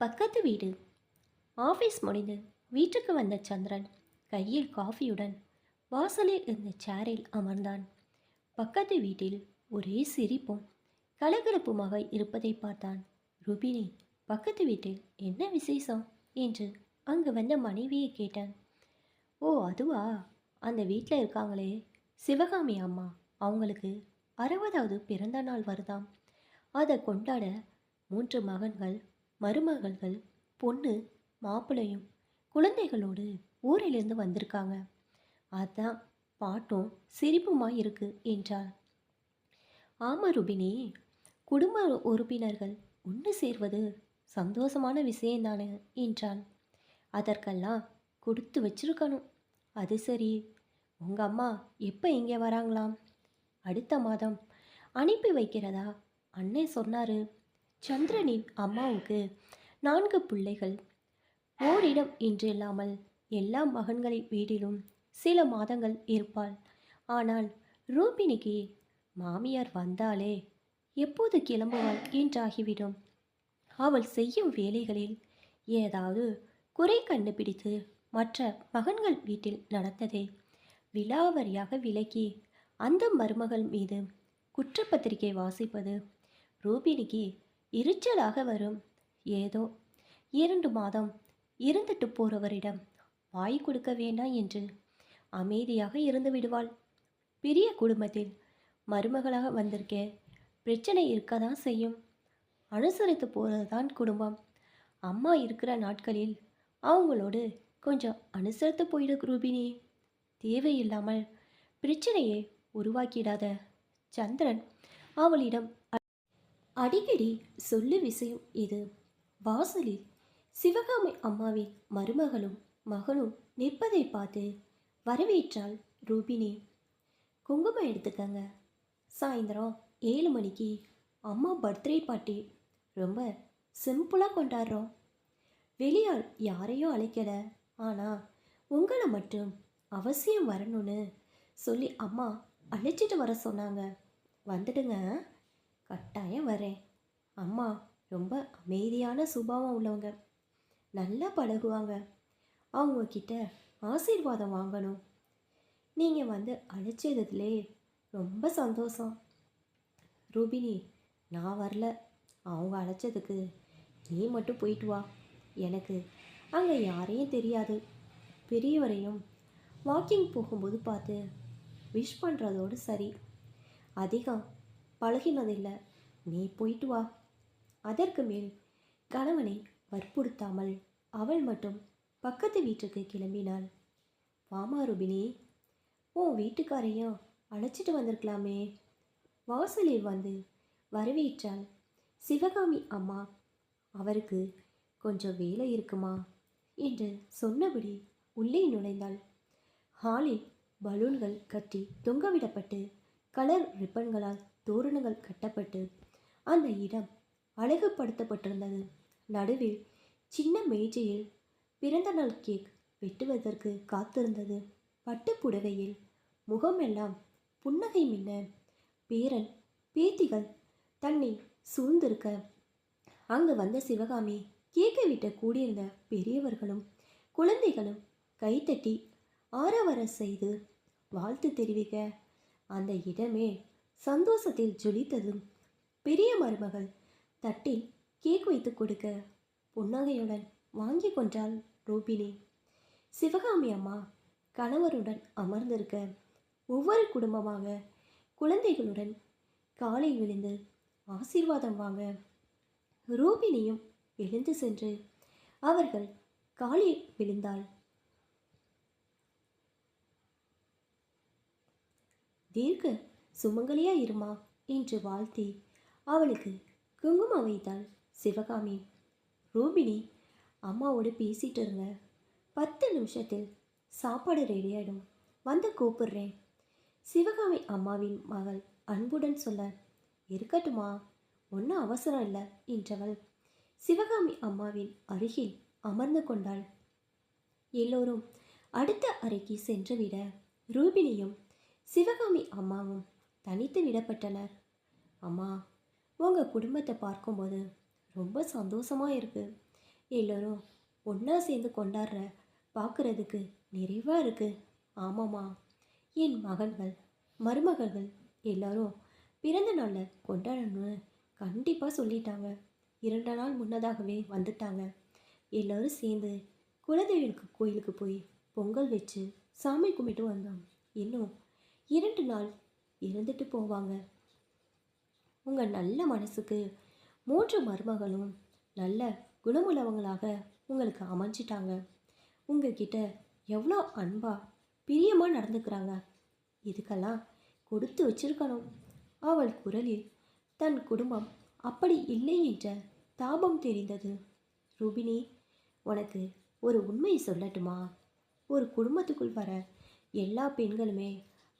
பக்கத்து வீடு. ஆஃபீஸ் முடிந்து வீட்டுக்கு வந்த சந்திரன் கையில் காஃபியுடன் வாசலில் இருந்த சேரில் அமர்ந்தான். பக்கத்து வீட்டில் ஒரே சிரிப்பும் கலகலப்புமாக இருப்பதை பார்த்தான். ருபினி பக்கத்து வீட்டில் என்ன விசேஷம்? என்று அங்கு வந்த மனைவியை கேட்டான். ஓ அதுவா? அந்த வீட்டில் இருக்காங்களே. சிவகாமி அம்மா அவங்களுக்கு அறுபதாவது பிறந்த நாள் வருதாம். அதை கொண்டாட மூன்று மகன்கள் மருமகள்கள் பொண்ணு மாப்பிள்ளையும் குழந்தைகளோடு ஊரிலிருந்து வந்திருக்காங்க. அதான் பாட்டும் சிரிப்புமாய் இருக்கு என்றாள். ஆமாம் ருபினி குடும்ப உறுப்பினர்கள் ஒன்று சேர்வது சந்தோஷமான விஷயம்தானே என்றான் அதற்கெல்லாம் கொடுத்து வச்சிருக்கணும். அது சரி. உங்கள் அம்மா எப்போ இங்கே வராங்களாம்? அடுத்த மாதம் அனுப்பி வைக்கிறதா? அண்ணே சொன்னார். சந்திரனின் அம்மாவுக்கு நான்கு பிள்ளைகள். ஓரிடம் என்றில்லாமல் எல்லா மகன்களின் வீட்டிலும் சில மாதங்கள் இருப்பாள். ஆனால் ரூபினிக்கு மாமியார் வந்தாலே எப்போது கிளம்புவாள்? என்றாகிவிடும். அவள் செய்யும் வேலைகளில் ஏதாவது குறை கண்டுபிடித்து மற்ற மகன்கள் வீட்டில் நடந்ததை விலாவரியாக விலக்கி அந்த மருமகள் மீது குற்றப்பத்திரிகை வாசிப்பது ரூபினிக்கு எரிச்சலாக வரும். ஏதோ இரண்டு மாதம் இருந்துட்டு போறவரிடம் வாய் கொடுக்க வேண்டாம் என்று அமைதியாக இருந்து விடுவாள். பெரிய குடும்பத்தில் மருமகளாக வந்திருக்கே பிரச்சனை இருக்க தான் செய்யும். அனுசரித்து போகிறது தான் குடும்பம். அம்மா இருக்கிற நாட்களில் அவங்களோடு கொஞ்சம் அனுசரித்து போயிடு ரூபினி. தேவையில்லாமல் பிரச்சனையை உருவாக்கிடாத சந்திரன் அவளிடம் அடிக்கடி சொல்லு விஷயம் இது. வாசலில் சிவகாமி அம்மாவின் மருமகளும் மகனும் நிற்பதை பார்த்து வரவேற்றாள் ரூபினி. குங்குமம் எடுத்துக்கங்க. சாயந்தரம் ஏழு மணிக்கு அம்மா பர்த்டே பார்ட்டி. ரொம்ப சிம்பிளாக கொண்டாடுறோம். வெளியால் யாரையும் அழைக்கல. ஆனால் உங்களை மட்டும் அவசியம் வரணும்னு சொல்லி அம்மா அழைச்சிட்டு வர சொன்னாங்க. வந்துடுங்க. கட்டாயம் வரேன். அம்மா ரொம்ப அமைதியான சுபாவம் உள்ளவங்க. நல்லா பழகுவாங்க. அவங்கக்கிட்ட ஆசீர்வாதம் வாங்கணும். நீங்கள் வந்து அழைச்சதுலே ரொம்ப சந்தோஷம். ரூபினி நான் வரல. அவங்க அழைச்சதுக்கு நீ மட்டும் போயிட்டு வா. எனக்கு அங்கே யாரையும் தெரியாது. பெரியவரையும் வாக்கிங் போகும்போது பார்த்து விஷ் பண்ணுறதோடு சரி. அதிகம் பழகினதில்லை. நீ போயிட்டு வா. அதற்கு மேல் கணவனை வற்புறுத்தாமல் அவள் மட்டும் பக்கத்து வீட்டுக்கு கிளம்பினாள். வாமா ருபினி உன் வீட்டுக்காரையும் அழைச்சிட்டு வந்திருக்கலாமே. வாசலில் வந்து வரவேற்றாள் சிவகாமி அம்மா. அவருக்கு கொஞ்சம் வேலை இருக்குமா? என்று சொன்னபடி உள்ளே நுழைந்தாள். ஹாலில் பலூன்கள் கட்டி தொங்கவிடப்பட்டு கலர் ரிப்பன்களால் தோரணங்கள் கட்டப்பட்டு அந்த இடம் அழகுபடுத்தப்பட்டிருந்தது. நடுவில் சின்ன மேஜையில் பிறந்த நாள் கேக் வெட்டுவதற்கு காத்திருந்தது. பட்டு புடவையில் முகமெல்லாம் புன்னகை மின்ன பேரன் பேத்திகள் தன்னை சூழ்ந்திருக்க. அங்கு வந்த சிவகாமி கேக்கை விட்ட கூடியிருந்த பெரியவர்களும் குழந்தைகளும் கைத்தட்டி ஆரவர செய்து வாழ்த்து தெரிவிக்க அந்த இடமே சந்தோஷத்தில் ஜொலித்ததும் பெரிய மருமகள் தட்டில் கேக் வைத்து கொடுக்க புன்னகையுடன் வாங்கி கொண்டாள் ரூபினி. சிவகாமி அம்மா கணவருடன் அமர்ந்திருக்க ஒவ்வொரு குடும்பமாக குழந்தைகளுடன் காலை விழுந்து ஆசீர்வாதம் வாங்க ரூபினியும் எழுந்து சென்று அவர்கள் காலில் விழுந்தாள். தீர்க்க சுமங்கலியா இருமா? என்று வாழ்த்தி அவளுக்கு குங்குமம் வைத்தாள் சிவகாமி. ரூபினி அம்மாவோடு பேசிட்டு இருங்க. பத்து நிமிஷத்தில் சாப்பாடு ரெடியாயிடும் வந்து கூப்பிடுறேன். சிவகாமி அம்மாவின் மகள் அன்புடன் சொல்ல இருக்கட்டுமா ஒன்றும் அவசரம் இல்லை என்றவள் சிவகாமி அம்மாவின் அருகில் அமர்ந்து கொண்டாள். எல்லோரும் அடுத்த அறைக்கு சென்றுவிட ரூபினியும் சிவகாமி அம்மாவும் தனித்து விடப்பட்டனர். அம்மா உங்கள் குடும்பத்தை பார்க்கும்போது ரொம்ப சந்தோஷமாக இருக்குது எல்லோரும் ஒன்றா சேர்ந்து கொண்டாடுற பார்க்குறதுக்கு நிறைவாக இருக்குது ஆமாம்மா. என் மகன்கள் மருமகள்கள் எல்லாரும் பிறந்த நாளில் கொண்டாடணும்னு கண்டிப்பாக சொல்லிட்டாங்க. இரண்டு நாள் முன்னதாகவே வந்துட்டாங்க. எல்லோரும் சேர்ந்து குலதெய்வனுக்கு கோயிலுக்கு போய் பொங்கல் வச்சு சாமி கும்பிட்டு வந்தோம். இன்னும் இரண்டு நாள் இருந்துட்டு போவாங்க. உங்கள் நல்ல மனசுக்கு மூன்று மருமகளும் நல்ல குணமுள்ளவங்களாக உங்களுக்கு அமைஞ்சிட்டாங்க. உங்ககிட்ட எவ்வளோ அன்பா பிரியமாக நடந்துக்கிறாங்க. இதுக்கெல்லாம் கொடுத்து வச்சிருக்கணும். அவள் குரலில் தன் குடும்பம் அப்படி இல்லை என்ற தாபம் தெரிந்தது. ரூபினி உனக்கு ஒரு உண்மையை சொல்லட்டுமா? ஒரு குடும்பத்துக்குள் வர எல்லா பெண்களுமே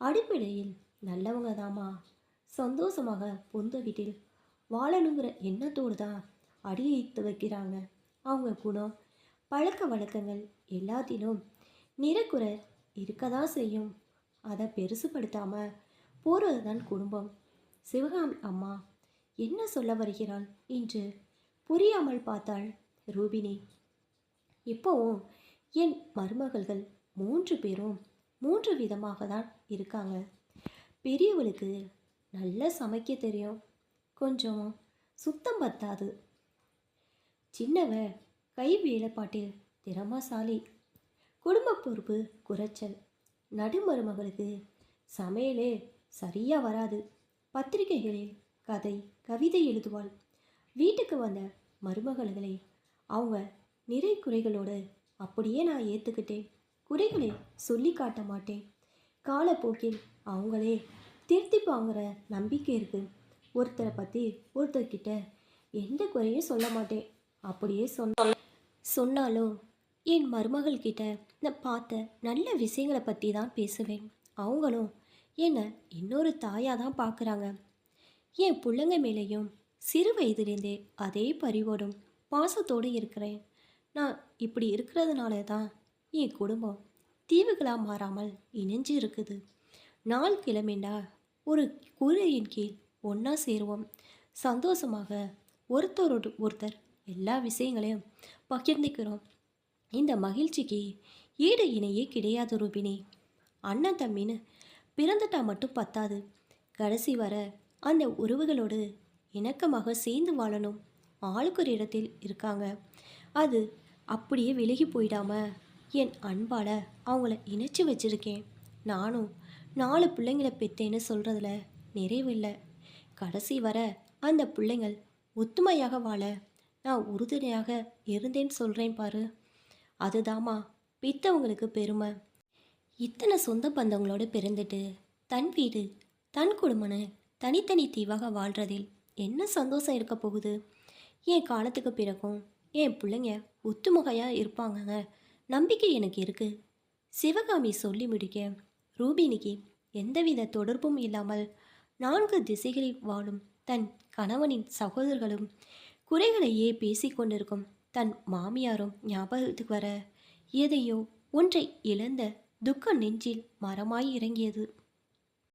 அடிப்படையில் நல்லவங்க தாமா சந்தோஷமாக பொந்த வீட்டில் வாழணுங்கிற எண்ணத்தோடு தான் அடியெடுத்து வைக்கிறாங்க. அவங்க குணம் பழக்க வழக்கங்கள் எல்லாத்திலும் நிறக்குறை இருக்க தான் செய்யும். அதை பெருசுப்படுத்தாமல் போகிறது தான் குடும்பம். சிவகாமி அம்மா என்ன சொல்ல வருகிறாள் என்று புரியாமல் பார்த்தாள் ரூபினி இப்போவும் என் மருமகள்கள் மூன்று பேரும் மூன்று விதமாக தான் இருக்காங்க. பெரியவளுக்கு நல்லா சமைக்க தெரியும். கொஞ்சம் சுத்தம் பத்தாது. சின்னவ கை வேலைப்பாட்டில் திறமசாலி. குடும்ப பொறுப்பு குறைச்சல். நடுமருமகளுக்கு சமையலே சரியாக வராது. பத்திரிகைகளில் கதை கவிதை எழுதுவாள். வீட்டுக்கு வந்த மருமகள்களை அவங்க நிறை குறைகளோடு அப்படியே நான் ஏற்றுக்கிட்டேன் குறைகளை சொல்லி காட்ட மாட்டேன். காலப்போக்கில் அவங்களே திருத்திப்பாங்கிற நம்பிக்கை இருக்குது ஒருத்தரை பற்றி ஒருத்தர்கிட்ட எந்த குறையும் சொல்ல மாட்டேன். அப்படியே சொன்ன சொன்னாலும் என் மருமகள்கிட்ட நான் பார்த்த நல்ல விஷயங்களை பற்றி தான் பேசுவேன். அவங்களும் என்னை இன்னொரு தாயாக தான் பார்க்குறாங்க என் பிள்ளைங்க மேலேயும் சிறு வயதிலேருந்தே அதே பரிவோடும் பாசத்தோடு இருக்கிறேன். நான் இப்படி இருக்கிறதுனால தான் என் குடும்பம் தீவுகளாக மாறாமல் இணைஞ்சு இருக்குது. நாள் கிளம்பிண்டா? ஒரு கூரையின் கீழ் ஒன்றா சேருவோம். சந்தோஷமாக ஒருத்தரோடு ஒருத்தர் எல்லா விஷயங்களையும் பகிர்ந்துக்கிறோம். இந்த மகிழ்ச்சிக்கு ஈடு இணையே கிடையாது ரூபினி. அண்ணன் தம்பின்னு பிறந்துட்டா மட்டும் பத்தாது. கடைசி வர அந்த உறவுகளோடு இணக்கமாக சேர்ந்து வாழணும். ஆளுக்கு ஒரு இடத்தில் இருக்காங்க. அது அப்படியே விலகி போயிடாம என் அன்பால் அவங்கள இணைச்சி வச்சிருக்கேன். நானும் நாலு பிள்ளைங்களை பெத்தேன்னு சொல்கிறதுல நிறைவில்லை. கடைசி வர அந்த பிள்ளைங்கள் ஒத்துமையாக வாழ நான் உறுதுணையாக இருந்தேன்னு சொல்கிறேன் பாரு. அதுதாம்மா பித்தவங்களுக்கு பெருமை. இத்தனை சொந்த பந்தங்களோடு பிறந்துட்டு தன் வீடு தன் குடும்பம்னு தனித்தனி தீவாக வாழ்கிறதில் என்ன சந்தோஷம் இருக்க போகுது? என் காலத்துக்கு பிறகும் என் பிள்ளைங்க ஒத்துமுகையாக இருப்பாங்கங்க. நம்பிக்கை எனக்கு இருக்குது சிவகாமி சொல்லி முடிக்க ரூபினிக்கு எந்தவித தொடர்பும் இல்லாமல் நான்கு திசைகளில் வாழும் தன் கணவனின் சகோதரர்களும் குறைகளையே பேசிக்கொண்டிருக்கும் தன் மாமியாரும் ஞாபகத்துக்கு வர எதையோ ஒன்றை இழந்த துக்க நெஞ்சில் மரமாய் இறங்கியது.